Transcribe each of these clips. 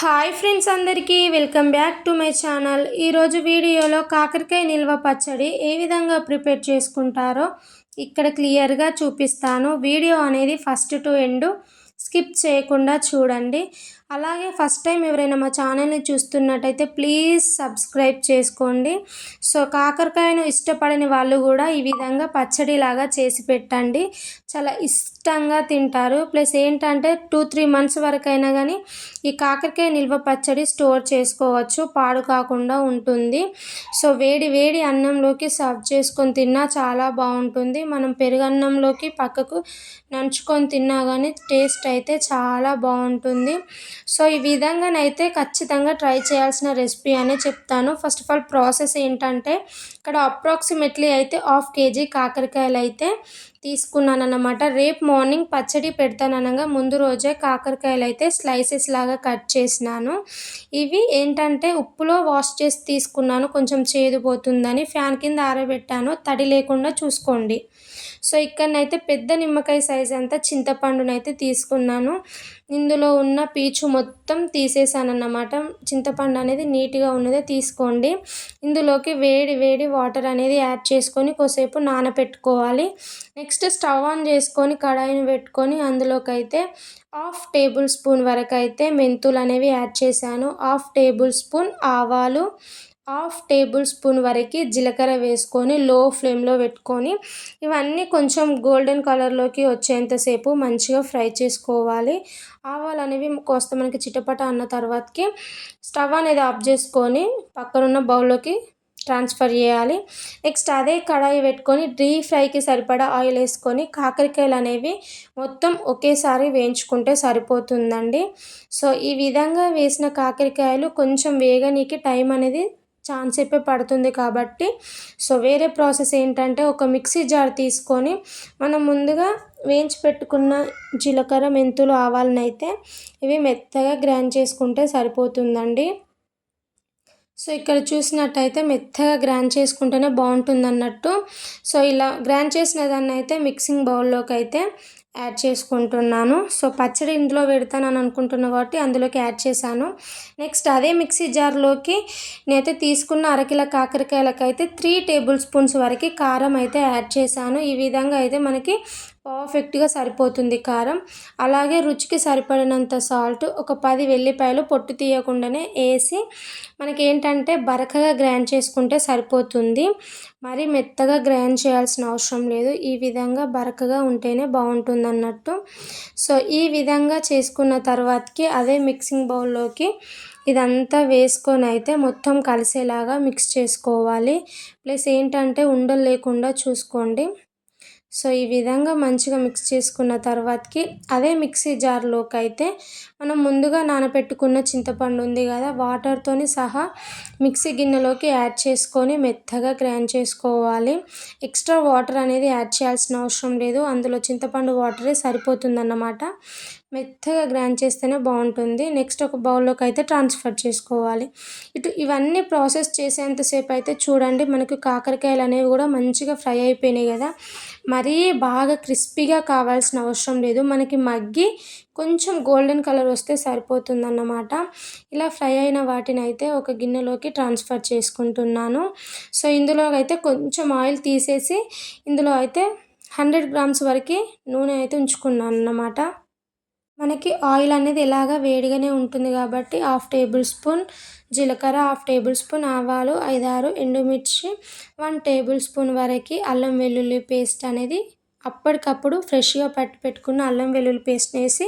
Hi friends అందరికీ welcome back to my channel. ఈరోజు వీడియోలో కాకరకాయ నిల్వ పచ్చడి ఏ విధంగా ప్రిపేర్ చేసుకుంటారో ఇక్కడ క్లియర్గా చూపిస్తాను. వీడియో అనేది ఫస్ట్ టు ఎండ్ స్కిప్ చేయకుండా చూడండి. అలాగే ఫస్ట్ టైం ఎవరైనా మా ఛానల్ని చూస్తున్నట్టయితే ప్లీజ్ సబ్స్క్రైబ్ చేసుకోండి. సో కాకరకాయను ఇష్టపడని వాళ్ళు కూడా ఈ విధంగా పచ్చడిలాగా చేసి పెట్టండి. చాలా ఇష్టంగా తింటారు. ప్లస్ ఏంటంటే టూ త్రీ మంత్స్ వరకైనా కానీ ఈ కాకరకాయ నిల్వ పచ్చడి స్టోర్ చేసుకోవచ్చు. పాడు కాకుండా ఉంటుంది. సో వేడి వేడి అన్నంలోకి సర్వ్ చేసుకొని తిన్నా చాలా బాగుంటుంది. మనం పెరుగన్నంలోకి పక్కకు నంచుకొని తిన్నా కానీ టేస్ట్ అయితే చాలా బాగుంటుంది. సో ఈ విధంగానైతే ఖచ్చితంగా ట్రై చేయాల్సిన రెసిపీ అనే చెప్తాను. ఫస్ట్ ఆఫ్ ఆల్ ప్రాసెస్ ఏంటంటే ఇక్కడ అప్రాక్సిమేట్లీ అయితే హాఫ్ కేజీ కాకరకాయలు అయితే తీసుకున్నాను అనమాట రేపు మార్నింగ్ పచ్చడి పెడతాననగా ముందు రోజే కాకరకాయలు అయితే స్లైసెస్ లాగా కట్ చేసినాను. ఇవి ఏంటంటే ఉప్పులో వాష్ చేసి తీసుకున్నాను. కొంచెం చేదు పోతుందని ఫ్యాన్ కింద ఆరబెట్టాను. తడి లేకుండా చూసుకోండి. సో ఇక్కడనైతే పెద్ద నిమ్మకాయ సైజ్ అంతా చింతపండునైతే తీసుకున్నాను. ఇందులో ఉన్న పీచు మొత్తం తీసేసాను అన్నమాట చింతపండు అనేది నీట్గా ఉన్నదే తీసుకోండి. ఇందులోకి వేడి వేడి వాటర్ అనేది యాడ్ చేసుకొని కొద్దిసేపు నానబెట్టుకోవాలి నెక్స్ట్ స్టవ్ ఆన్ చేసుకొని కడాయిని పెట్టుకొని అందులోకి అయితే హాఫ్ టేబుల్ స్పూన్ వరకు అయితే మెంతులు అనేవి యాడ్ చేశాను. హాఫ్ టేబుల్ స్పూన్ ఆవాలు హాఫ్ టేబుల్ స్పూన్ వరకు జీలకర్ర వేసుకొని లో ఫ్లేమ్లో పెట్టుకొని ఇవన్నీ కొంచెం గోల్డెన్ కలర్లోకి వచ్చేంతసేపు మంచిగా ఫ్రై చేసుకోవాలి. ఆవాలు అనేవి కోస్త మనకి చిటపట అన్న తర్వాతకి స్టవ్ అనేది ఆఫ్ చేసుకొని పక్కనున్న బౌల్లోకి ట్రాన్స్ఫర్ చేయాలి. నెక్స్ట్ అదే కడాయి పెట్టుకొని డీప్ ఫ్రైకి సరిపడా ఆయిల్ వేసుకొని కాకరకాయలు అనేవి మొత్తం ఒకేసారి వేయించుకుంటే సరిపోతుందండి. సో ఈ విధంగా వేసిన కాకరకాయలు కొంచెం వేగనీకి టైం అనేది ఛాన్స్ చెప్పే పడుతుంది కాబట్టి సో వేరే ప్రాసెస్ ఏంటంటే ఒక మిక్సీ జార్ తీసుకొని మనం ముందుగా వేయించి పెట్టుకున్న జీలకర్ర మెంతులు ఆవాలనైతే ఇవి మెత్తగా గ్రైండ్ చేసుకుంటే సరిపోతుందండి. సో ఇక్కడ చూసినట్టయితే మెత్తగా గ్రైండ్ చేసుకుంటేనే బాగుంటుంది అన్నట్టు సో ఇలా గ్రైండ్ చేసిన దాన్ని అయితే మిక్సింగ్ బౌల్లోకి అయితే యాడ్ చేసుకుంటున్నాను. సో పచ్చడి ఇందులో పెడతానని అనుకుంటున్నాను కాబట్టి అందులోకి యాడ్ చేశాను. నెక్స్ట్ అదే మిక్సీ జార్లోకి నేనైతే తీసుకున్న అరకిల కాకరకాయలకైతే త్రీ టేబుల్ స్పూన్స్ వరకు కారం అయితే యాడ్ చేశాను. ఈ విధంగా అయితే మనకి పర్ఫెక్ట్గా సరిపోతుంది కారం. అలాగే రుచికి సరిపడినంత సాల్ట్ ఒక పది వెల్లిపాయలు పొట్టు తీయకుండానే వేసి మనకి ఏంటంటే బరకగా గ్రైండ్ చేసుకుంటే సరిపోతుంది. మరి మెత్తగా గ్రైండ్ చేయాల్సిన అవసరం లేదు. ఈ విధంగా బరకగా ఉంటేనే బాగుంటుంది అన్నట్టు సో ఈ విధంగా చేసుకున్న తర్వాతకి అదే మిక్సింగ్ బౌల్లోకి ఇదంతా వేసుకొని అయితే మొత్తం కలిసేలాగా మిక్స్ చేసుకోవాలి. ప్లస్ ఏంటంటే ఉండలు లేకుండా చూసుకోండి. సో ఈ విధంగా మంచిగా మిక్స్ చేసుకున్న తర్వాతకి అదే మిక్సీ జార్లోకి అయితే మనం ముందుగా నానబెట్టుకున్న చింతపండు ఉంది కదా వాటర్తోని సహా మిక్సీ గిన్నెలోకి యాడ్ చేసుకొని మెత్తగా గ్రైండ్ చేసుకోవాలి. ఎక్స్ట్రా వాటర్ అనేది యాడ్ చేయాల్సిన అవసరం లేదు. అందులో చింతపండు వాటరే సరిపోతుందన్నమాట. మెత్తగా గ్రైండ్ చేస్తేనే బాగుంటుంది. నెక్స్ట్ ఒక బౌల్లోకి అయితే ట్రాన్స్ఫర్ చేసుకోవాలి. ఇటు ఇవన్నీ ప్రాసెస్ చేసేంతసేపు అయితే చూడండి మనకు కాకరకాయలు అనేవి కూడా మంచిగా ఫ్రై అయిపోయినాయి కదా. మరీ బాగా క్రిస్పీగా కావాల్సిన అవసరం లేదు. మనకి మగ్గి కొంచెం గోల్డెన్ కలర్ వస్తే సరిపోతుందన్నమాట. ఇలా ఫ్రై అయిన వాటిని అయితే ఒక గిన్నెలోకి ట్రాన్స్ఫర్ చేసుకుంటున్నాను. సో ఇందులో అయితే కొంచెం ఆయిల్ తీసేసి ఇందులో అయితే హండ్రెడ్ గ్రామ్స్ వరకు నూనె అయితే ఉంచుకున్నాను అన్నమాట మనకి ఆయిల్ అనేది ఎలాగ వేడిగానే ఉంటుంది కాబట్టి హాఫ్ టేబుల్ స్పూన్ జీలకర్ర హాఫ్ టేబుల్ స్పూన్ ఆవాలు ఐదారు ఎండుమిర్చి వన్ టేబుల్ స్పూన్ వరకు అల్లం వెల్లుల్లి పేస్ట్ అనేది అప్పటికప్పుడు ఫ్రెష్గా పట్టి పెట్టుకున్న అల్లం వెల్లుల్లి పేస్ట్ వేసి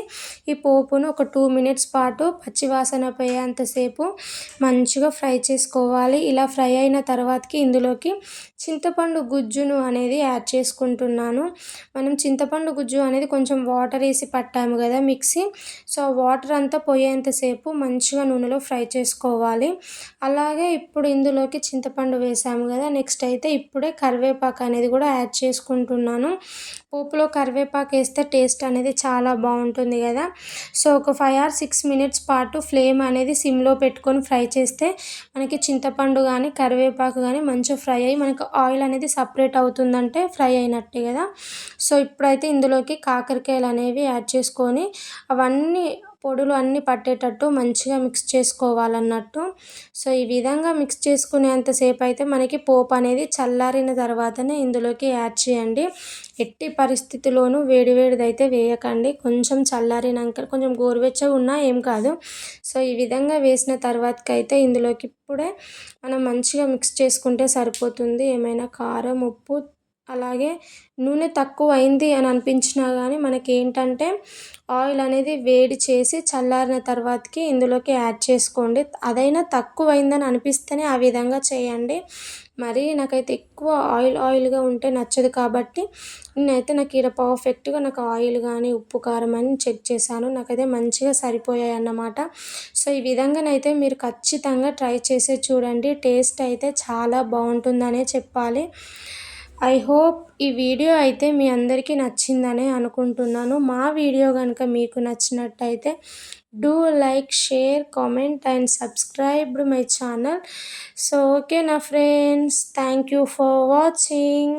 ఈ పోపును ఒక టూ మినిట్స్ పాటు పచ్చివాసన పోయేంతసేపు మంచిగా ఫ్రై చేసుకోవాలి. ఇలా ఫ్రై అయిన తర్వాతకి ఇందులోకి చింతపండు గుజ్జును అనేది యాడ్ చేసుకుంటున్నాను. మనం చింతపండు గుజ్జు అనేది కొంచెం వాటర్ వేసి పట్టాము కదా మిక్సీ. సో వాటర్ అంతా పోయేంతసేపు మంచిగా నూనెలో ఫ్రై చేసుకోవాలి. అలాగే ఇప్పుడు ఇందులోకి చింతపండు వేసాము కదా నెక్స్ట్ అయితే ఇప్పుడే కరివేపాకు అనేది కూడా యాడ్ చేసుకుంటున్నాను. పోపులో కరివేపాకు వేస్తే టేస్ట్ అనేది చాలా బాగుంటుంది కదా. సో ఒక ఫైవ్ ఆర్ సిక్స్ మినిట్స్ పాటు ఫ్లేమ్ అనేది సిమ్లో పెట్టుకొని ఫ్రై చేస్తే మనకి చింతపండు కానీ కరివేపాకు కానీ మంచిగా ఫ్రై అయ్యి మనకు ఆయిల్ అనేది సపరేట్ అవుతుందంటే ఫ్రై అయినట్టే కదా. సో ఇప్పుడైతే ఇందులోకి కాకరకాయలు అనేవి యాడ్ చేసుకొని అవన్నీ పొడులు అన్నీ పట్టేటట్టు మంచిగా మిక్స్ చేసుకోవాలన్నట్టు. సో ఈ విధంగా మిక్స్ చేసుకునేంతసేపు అయితే మనకి పోపు అనేది చల్లారిన తర్వాతనే ఇందులోకి యాడ్ చేయండి. ఎట్టి పరిస్థితిలోనూ వేడివేడిది అయితే వేయకండి. కొంచెం చల్లారినాక కొంచెం గోరువెచ్చగా ఉన్నా ఏం కాదు. సో ఈ విధంగా వేసిన తర్వాతకైతే ఇందులోకి ఇప్పుడే మనం మంచిగా మిక్స్ చేసుకుంటే సరిపోతుంది. ఏమైనా కారం ఉప్పు అలాగే నూనె తక్కువ అయింది అని అనిపించినా కానీ మనకి ఏంటంటే ఆయిల్ అనేది వేడి చేసి చల్లారిన తర్వాతకి ఇందులోకి యాడ్ చేసుకోండి. అదైనా తక్కువ అయిందని అనిపిస్తేనే ఆ విధంగా చేయండి. మరి నాకైతే ఎక్కువ ఆయిల్ ఆయిల్గా ఉంటే నచ్చదు కాబట్టి నేనైతే నాకు ఇక్కడ పర్ఫెక్ట్గా నాకు ఆయిల్ కానీ ఉప్పు కారం అని చెక్ చేశాను. నాకైతే మంచిగా సరిపోయాయి అన్నమాట. సో ఈ విధంగానైతే మీరు ఖచ్చితంగా ట్రై చేసే చూడండి. టేస్ట్ అయితే చాలా బాగుంటుందనే చెప్పాలి. ఐ హోప్ ఈ వీడియో అయితే మీ అందరికీ నచ్చిందనే అనుకుంటున్నాను. మా వీడియో కనుక మీకు నచ్చినట్టయితే do like share comment and subscribed my channel. So okay నా friends thank you for watching.